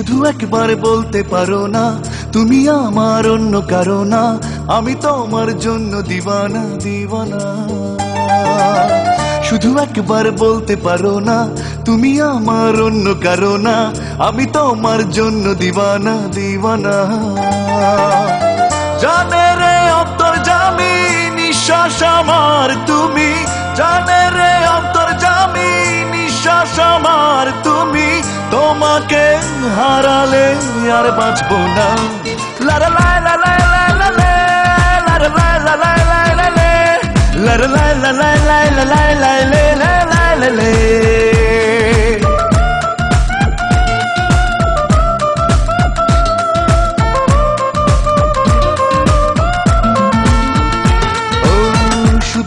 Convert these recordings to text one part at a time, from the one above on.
একবার বলতে পারো না, তুমি আমার অন্য কারও না আমি তোমার জন্য দিবানা দিবানা। শুধু একবার বলতে পারো না, তুমি আমার অন্য কারও না আমি তোমার জন্য দিবানা দিবানা। জানে রে অন্তর জামি নিঃশ্বাস আমার তুমি। জানে রে অন্তর জামি নিঃশ্বাস আমার তুমি হারালে আর বাঁচবো না লারা লাই লা লাই লাই লা লে,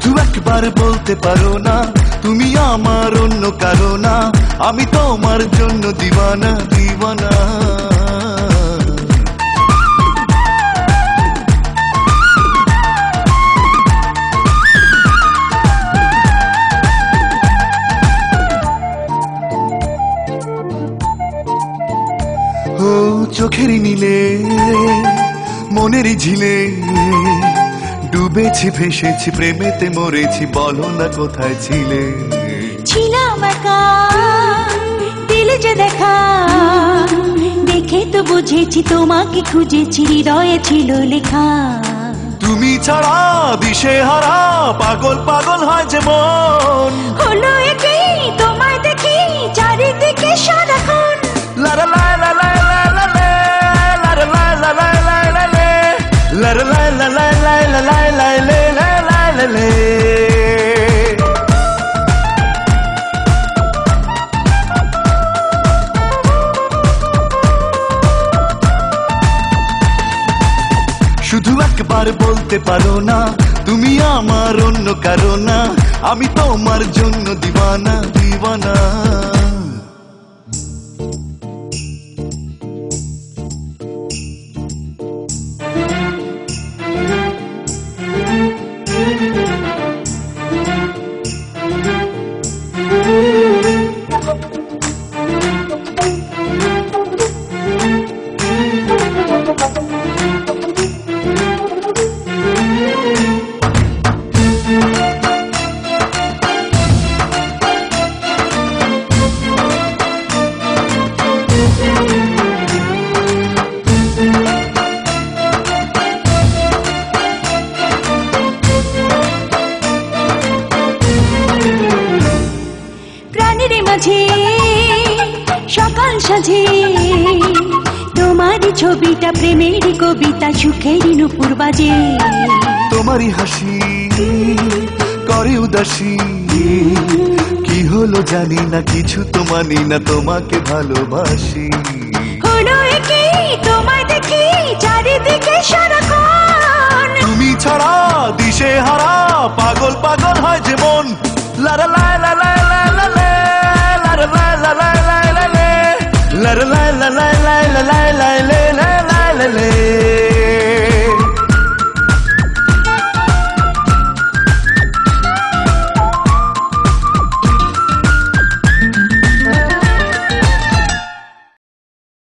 শুধু একবার বলতে পারো না। তুমি আমার অন্য কারও না। আমি তোমার জন্য দিবানা দিবানা। ও চোখের নীলে, মনের ঝিলে। ডুবেছি ভেসেছি প্রেমেতে মরেছি বলো না কোথায় ছিলে? ছিলাম একা দিলে যে দেখা দেখে তো বুঝেছি তোমাকে খুঁজেছি হৃদয়ে ছিল লেখা। তুমি ছাড়া দিশে হারা পাগল শুধু একবার বলতে পারো না, তুমি আমার অন্য কারও না, আমি তোমার জন্য দিবানা দিবানা। সাজে। তোমারই ছবিটা প্রেমেরই কবিতা নুপুর বাজে। তোমারই হাসি করে উদাসী। কি হলো জানি না কিছু তো মানি না তোমাকে ভালোবাসি। হলো দেখি চারিদিকে সারাক্ষণ। তুমি ছাড়া দিশে হারা পাগল পাগল হয় যেমন লা লা লা Dudakları lay lay lay lay lay lay